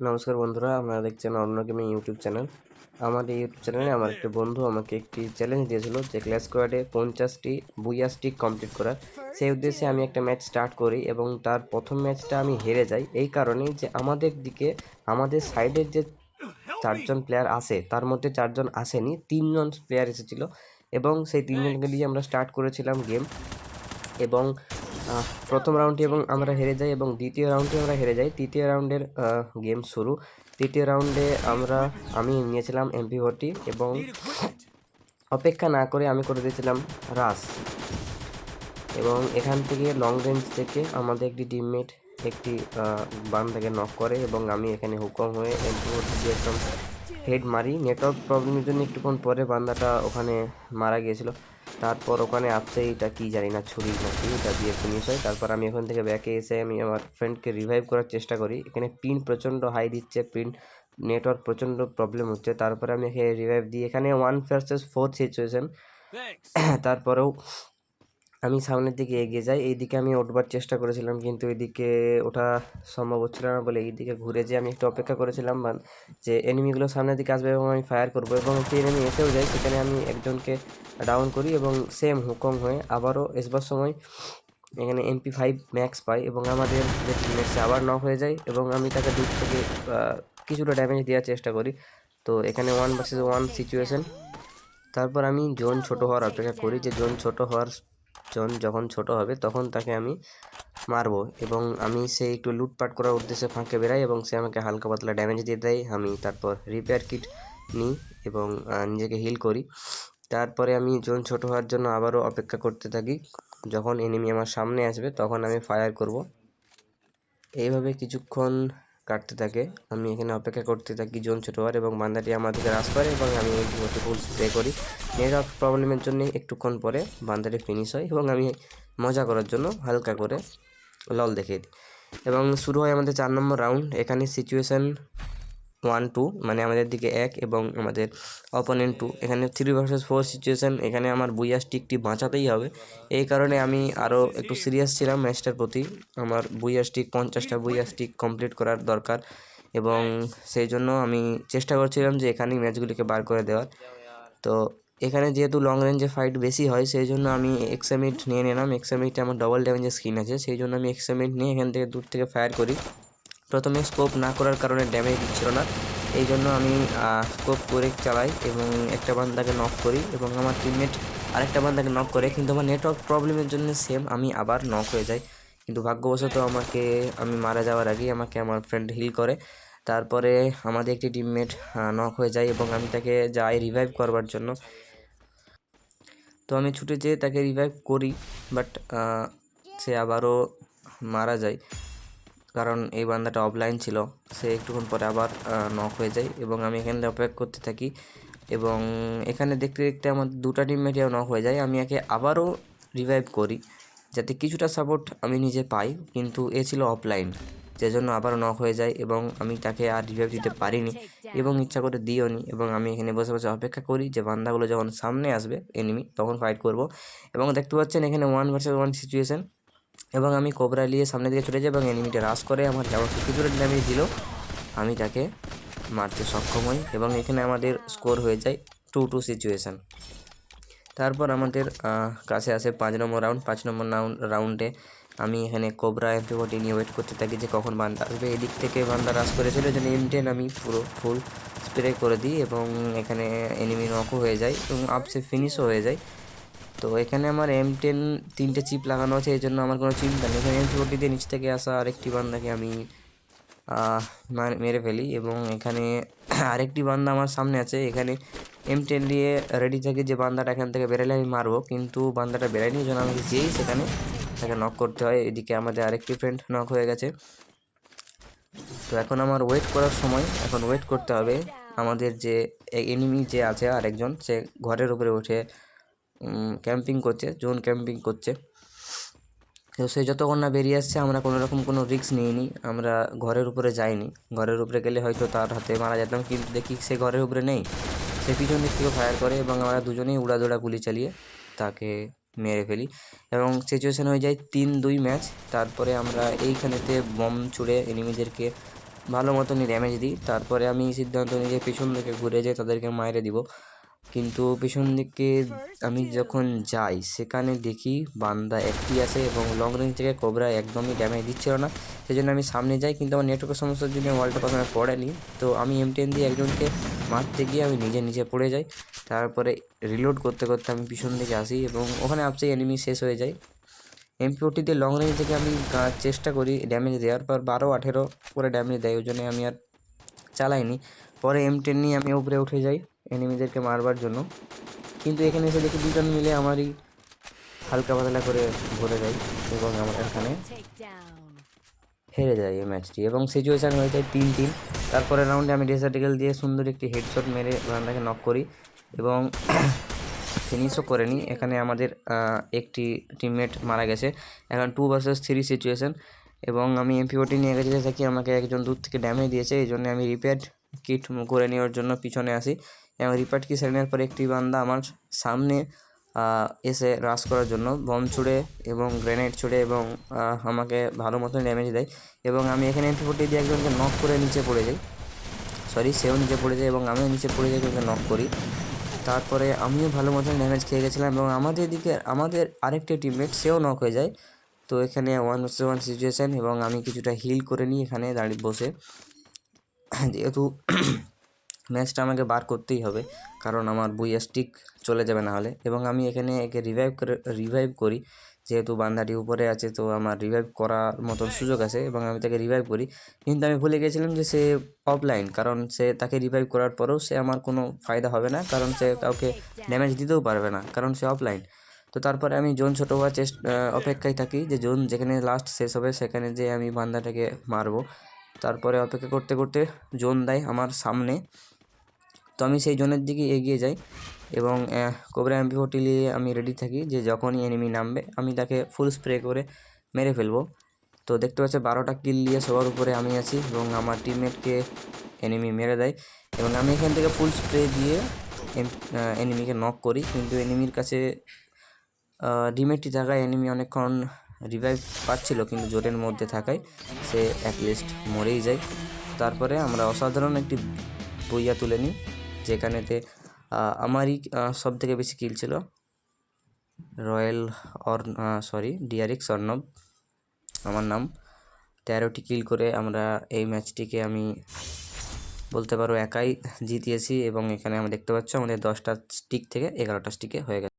নমস্কার বন্ধুরা আপনারা দেখছেন অন্য গেমিং ইউটিউব চ্যানেল। আমার এই ইউটিউব চ্যানেলে আমার একটা বন্ধু আমাকে একটি চ্যালেঞ্জ দিয়েছিল যে ক্লাস স্কোয়াডে পঞ্চাশটি বুইয়া স্টিক কমপ্লিট করার। সেই উদ্দেশ্যে আমি একটা ম্যাচ স্টার্ট করি এবং তার প্রথম ম্যাচটা আমি হেরে যাই। এই কারণেই যে আমাদের দিকে আমাদের সাইডের যে চারজন প্লেয়ার আসে তার মধ্যে চারজন আসেনি তিনজন প্লেয়ার এসেছিল। এবং সেই তিনজনকে দিয়ে আমরা স্টার্ট করেছিলাম গেম এবং প্রথম রাউন্ডটি এবং আমরা হেরে যাই এবং দ্বিতীয় রাউন্ডে আমরা হেরে যাই। তৃতীয় রাউন্ডের গেম শুরু। তৃতীয় রাউন্ডে আমরা, আমি নিয়েছিলাম এমপি ভর্তি এবং অপেক্ষা না করে আমি করে দিয়েছিলাম রাস এবং এখান থেকে লং রেঞ্জ থেকে আমাদের একটি টিমমেট একটি বান্দাকে নক করে এবং আমি এখানে হুকম হয়ে এমপি ভর্তি দিয়ে একদম হেড মারি। নেটওয়ার্ক প্রবলেমের জন্য একটুক্ষণ পরে বান্দাটা ওখানে মারা গিয়েছিল। তারপর ওখানে আছে এটা কি জানি না ছুরি নাকি এটা দিয়ে ফিনিশ হয় তারপর আমি ওখান থেকে ব্যাকে এসে আমি আমার ফ্রেন্ডকে রিভাইভ করার চেষ্টা করি। এখানে পিন প্রচণ্ড হাই দিচ্ছে পিন নেটওয়ার্ক প্রচণ্ড প্রবলেম হচ্ছে। তারপরে আমি এখানে রিভাইভ দিই। এখানে ওয়ান ভার্সেস ফোর সিচুয়েশন তারপরেও আমি সামনের দিকে এগিয়ে যাই। এইদিকে আমি উঠবার চেষ্টা করেছিলাম, কিন্তু এইদিকে ওঠা সম্ভব হচ্ছিল না বলে এইদিকে ঘুরে যে আমি একটু অপেক্ষা করেছিলাম বা যে এনিমিগুলো সামনের দিকে আসবে এবং আমি ফায়ার করব এবং একটি এনিমি এসেও যায়, সেখানে আমি একজনকে ডাউন করি এবং সেম হুকম হয়ে আবারও আসবার সময় এখানে এমপি ফাইভ ম্যাক্স পাই এবং আমাদের যে টিমমেটসে আবার নক হয়ে যায় এবং আমি তাকে দূর থেকে কিছুটা ড্যামেজ দেওয়ার চেষ্টা করি। তো এখানে ওয়ান ভার্সেস ওয়ান সিচুয়েশন তারপর আমি জোন ছোট হওয়ার অপেক্ষা করি। যে জোন ছোট হওয়ার জোন যখন ছোট হবে তখন তাকে আমি মারবো এবং আমি সে একটু লুটপাট করার উদ্দেশ্যে ফাঁকে বেরাই এবং সে আমাকে হালকা পাতলা ড্যামেজ দিয়ে দেয়। আমি তারপর রিপেয়ার কিট নিই এবং নিজেকে হিল করি। তারপরে আমি জোন ছোট হওয়ার জন্য আবারও অপেক্ষা করতে থাকি। যখন এনিমি আমার সামনে আসবে তখন আমি ফায়ার করব। এইভাবে কিছুক্ষণ কাটতে থাকে। আমি এখানে অপেক্ষা করতে থাকি জোন ছোটো হওয়ার এবং বান্দাটি আমার দিকে রাস করে এবং আমি এই ফুল স্প্রে করি নেটওয়ার্ক প্রবলেমের জন্য একটুক্ষণ পরে বান্দাটি ফিনিশ হয় এবং আমি মজা করার জন্য হালকা করে লল দেখিয়ে দিই। এবং শুরু হয় আমাদের চার নম্বর রাউন্ড এখানে সিচুয়েশন ওয়ান টু মানে আমাদের দিকে এক এবং আমাদের অপোনেন্ট টু এখানে থ্রি ভার্সেস ফোর সিচুয়েশান এখানে আমার বুইয়া স্টিকটি বাঁচাতেই হবে। এই কারণে আমি আরও একটু সিরিয়াস ছিলাম ম্যাচটার প্রতি। আমার বুইয়া স্টিক পঞ্চাশটা বুইয়া স্টিক কমপ্লিট করার দরকার এবং সেই জন্য আমি চেষ্টা করছিলাম যে এখানেই ম্যাচগুলিকে বার করে দেওয়ার। তো এখানে যেহেতু লং রেঞ্জে ফাইট বেশি হয়, সেই জন্য আমি এক্সামিট নিয়ে নিলাম। এক্সামিটে আমার ডবল ড্যামেজের স্কিন আছে, সেই জন্য আমি এক্সামিট নিয়ে এখান থেকে দূর থেকে ফায়ার করি। প্রথমে স্কোপ না করার কারণে ড্যামেজ দিচ্ছিল না। এই জন্য আমি স্কোপ করে চালাই এবং একটা বান্দাকে নক করি এবং আমার টিমমেট আরেকটা বান্দাকে নক করে। কিন্তু আমার নেটওয়ার্ক প্রবলেমের জন্য সেম আমি আবার নক হয়ে যাই। কিন্তু ভাগ্যবশত আমাকে, আমি মারা যাওয়ার আগেই আমাকে আমার ফ্রেন্ড হিল করে। তারপরে আমাদের একটি টিমমেট নক হয়ে যায় এবং আমি তাকে যাই রিভাইভ করবার জন্য। তো আমি ছুটে যেয়ে তাকে রিভাইভ করি বাট সে আবারও মারা যায়। কারণ এই বান্দাটা অফলাইন ছিল। সে একটুক্ষণ পরে আবার নক হয়ে যায় এবং আমি এখানে অপেক্ষা করতে থাকি এবং এখানে দেখতে দেখতে আমার দুটা টিমমেটও নক হয়ে যায়। আমি একে আবারও রিভাইভ করি যাতে কিছুটা সাপোর্ট আমি নিজে পাই, কিন্তু এ ছিল অফলাইন যে জন্য আবারও নক হয়ে যায় এবং আমি তাকে আর রিভাইভ দিতে পারিনি এবং ইচ্ছা করে দিও নি এবং আমি এখানে বসে বসে অপেক্ষা করি যে বান্দাগুলো যখন সামনে আসবে এনিমি তখন ফাইট করব। এবং দেখতে পাচ্ছেন এখানে ওয়ান ভার্সেস ওয়ান সিচুয়েশন এবং আমি কোবরা নিয়ে সামনের দিকে ছুটে যাই এবং এনিমিটা রাশ করে আমার যেমন কিছুটা ড্যামেজ দিল। আমি তাকে মারতে সক্ষম হই এবং এখানে আমাদের স্কোর হয়ে যায় টু টু সিচুয়েশান তারপর আমাদের কাছে আসে পাঁচ নম্বর রাউন্ড পাঁচ নম্বর রাউন্ড আমি এখানে কোবরা এমপি ফোর্টি নিয়ে ওয়েট করতে থাকি যে কখন বান্দা আসবে। এদিক থেকে বান্দা রাশ করেছিল যে এম টেন আমি পুরো ফুল স্প্রে করে দিই এবং এখানে এনিমি নকও হয়ে যায় এবং আপসে ফিনিশও হয়ে যায়। তো এখানে আমার এম টেন তিনটে চিপ লাগানো আছে এই জন্য আমার কোনো চিন্তা নেই। এখানে এম ফোর্টি দিয়ে নিচ থেকে আসা আরেকটি বান্দাকে আমি মার- ফেলি এবং এখানে আরেকটি বান্দা আমার সামনে আছে। এখানে এম টেন দিয়ে রেডি থাকে যে বান্দাটা এখান থেকে বেরোলে আমি মারবো, কিন্তু বান্দাটা বেরোয়নি জন্য আমাকে যেই সেখানে তাকে নক করতে হয়। এদিকে আমাদের আরেকটি ফ্রেন্ড নক হয়ে গেছে। তো এখন আমার ওয়েট করার সময়, এখন ওয়েট করতে হবে। আমাদের যে এনিমি যে আছে আরেকজন, সে ঘরের উপরে উঠে ক্যাম্পিং করছে জোন ক্যাম্পিং করছে। তো সে যতক্ষণ না বেরিয়ে আসছে, আমরা কোনো রকম কোনো রিস্ক নিইনি, আমরা ঘরের উপরে যাইনি। ঘরের উপরে গেলে হয়তো তার হাতে মারা যেতাম, কিন্তু দেখি সে ঘরের উপরে নেই। সে পিছন দিক থেকে ফায়ার করে এবং আমরা দুজনেই উড়াদোড়া গুলি চালিয়ে তাকে মেরে ফেলি। এবং সিচুয়েশান হয়ে যায় তিন দুই ম্যাচ তারপরে আমরা এইখানেতে বম ছুড়ে এনিমিদেরকে ভালো মতনই ড্যামেজ দিই। তারপরে আমি সিদ্ধান্ত নিই যে পিছন দিকে ঘুরে যাই তাদেরকে মাইরে দিব। কিন্তু পিছন দিকে আমি যখন যাই, সেখানে দেখি বান্দা একটি আছে এবং লং রেঞ্জ থেকে কোবরা একদমই ড্যামেজ দিচ্ছিল না। সেই জন্য আমি সামনে যাই, কিন্তু আমার নেটওয়ার্কের সমস্যার জন্য ওয়ালটা প্রথমে পড়েনি। তো আমি এম টেন দিয়ে একজনকে মারতে গিয়ে আমি নিজে নিজে পড়ে যাই। তারপরে রিলোড করতে করতে আমি পিছন দিকে আসি এবং ওখানে আপসে এনিমি শেষ হয়ে যায়। এমপি ওটিতে লং রেঞ্জ থেকে আমি চেষ্টা করি ড্যামেজ দেওয়ার পর বারো, আঠেরো করে ড্যামেজ দেয়, ওই জন্য আমি আর চালাইনি। পরে এম টেন নিয়ে আমি উপরে উঠে যাই। এনিমিদেরকে মারবার জন্য। কিন্তু এখানে এসে দেখি দুজন মিলে আমারই হালকা পাতলা করে ভরে যায় এবং আমার এখানে হেরে যায় এই ম্যাচটি এবং সিচুয়েশান হয়ে যায় তিন তিন। তারপরে রাউন্ডে আমি ডেসার্টিক্যাল দিয়ে সুন্দর একটি হেডশট মেরে বান্দাকে নক করি এবং ফিনিশও করে নিই। এখানে আমাদের একটি টিমমেট মারা গেছে। এখন টু ভার্সেস থ্রি সিচুয়েশন এবং আমি এমপি ওটি নিয়ে গেছি। থাকি আমাকে একজন দূর থেকে ড্যামেজ দিয়েছে। এই জন্য আমি রিপেয়ার কিট করে নেওয়ার জন্য পিছনে আসি। এবং সেরে নেওয়ার পর একটি বান্দা আমার সামনে এসে রাশ করার জন্য বম ছুড়ে এবং গ্রেনেড ছুড়ে এবং আমাকে ভালো মতন ড্যামেজ দেয় এবং আমি এখানে এমপি ফোর্টি দিয়ে একজনকে নক করে নিচে পড়ে যাই। সরি সেও নিচে পড়ে যায় এবং আমিও নিচে পড়ে যাই একজনকে নক করি। তারপরে আমিও ভালো মতন ড্যামেজ খেয়ে গেছিলাম এবং আমাদের দিকে, আমাদের আরেকটি টিমমেট সেও নক হয়ে যায়। তো এখানে ওয়ান ভার্সেস ওয়ান সিচুয়েশান এবং আমি কিছুটা হিল করে নিই এখানে দাঁড়িয়ে বসে। যেহেতু ম্যাচটা আমাকে বার করতেই হবে, কারণ আমার বুইয়া স্টিক চলে যাবে না হলে। এবং আমি এখানে একে রিভাইভ করে রিভাইভ করি, যেহেতু বান্দাটি উপরে আছে, তো আমার রিভাইভ করার মতন সুযোগ আছে এবং আমি তাকে রিভাইভ করি। কিন্তু আমি ভুলে গেছিলাম যে সে অফলাইন কারণ সে তাকে রিভাইভ করার পরেও সে আমার কোনো ফায়দা হবে না, কারণ সে কাউকে ড্যামেজ দিতেও পারবে না, কারণ সে অফলাইন তো তারপরে আমি জোন ছোটো হওয়ার চেষ্টা অপেক্ষায় থাকি যে জোন যেখানে লাস্ট শেষ হবে, সেখানে যে আমি বান্দাটাকে মারবো। তারপরে অপেক্ষা করতে করতে জোন দেয় আমার সামনে। তো আমি সেই জোনের দিকে এগিয়ে যাই এবং কোবরা এমপি ফোর্টি নিয়ে আমি রেডি থাকি যে যখনই এনিমি নামবে, আমি তাকে ফুল স্প্রে করে মেরে ফেলব। তো দেখতে পাচ্ছি বারোটা কিল নিয়ে সবার উপরে আমি আছি এবং আমার টিমমেটকে এনিমি মেরে দেয় এবং আমি এখান থেকে ফুল স্প্রে দিয়ে এনিমিকে নক করি। কিন্তু এনিমির কাছে ডিমেটটি থাকায় এনিমি অনেকক্ষণ রিভাইভ পাচ্ছিল কিন্তু জোরের মধ্যে থাকায় সে অ্যাটলিস্ট মরেই যায়। তারপরে আমরা অসাধারণ একটি বইয়া তুলে নিই। যেখানেতে আমারই সব থেকে বেশি কিল ছিল। রয়্যাল অর সরি ডিয়ারিক্স অর্ণব, আমার নাম। তেরোটি কিল করে আমরা এই ম্যাচটিকে আমি বলতে পারো একাই জিতিয়েছি এবং এখানে আমরা দেখতে পাচ্ছ আমাদের দশটা স্টিক থেকে এগারোটা স্টিকে হয়ে গেছে।